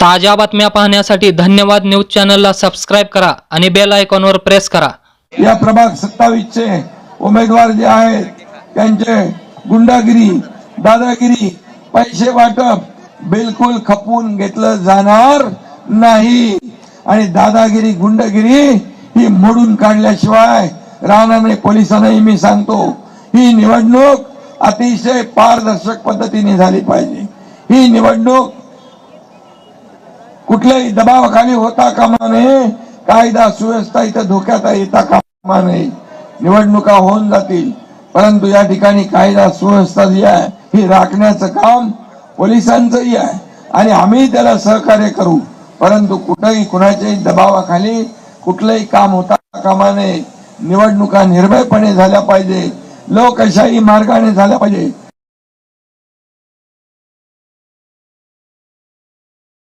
ताज्या बातम्या पाहण्यासाठी धन्यवाद न्यूज चॅनलला सबस्क्राईब करा आणि बेल आयकॉनवर प्रेस करा. या प्रभाग सत्तावीसचे उमेदवार जे आहेत त्यांचे गुंडागिरी दादागिरी पैसे वाटप बिलकुल खपवून घेतलं जाणार नाही. आणि दादागिरी गुंडगिरी ही मोडून काढल्याशिवाय राहणार नाही पोलिसांनाही मी सांगतो ही निवडणूक अतिशय पारदर्शक पद्धतीने झाली पाहिजे. ही निवडणूक कुठल्याही दबावाखाली होता कामा नये. कायदा सुव्यवस्था इथं धोक्यात येता कामा नये. निवडणुका होऊन जातील. परंतु या ठिकाणी कायदा सुव्यवस्था जी आहे ही राखण्याचं काम पोलिसांचंही आहे. आणि आम्ही त्याला सहकार्य करू. परंतु कुठंही कुणाच्याही दबावाखाली कुठलंही काम होता कामा नये. निवडणुका निर्भयपणे झाल्या पाहिजे लोकशाही मार्गाने झाल्या पाहिजे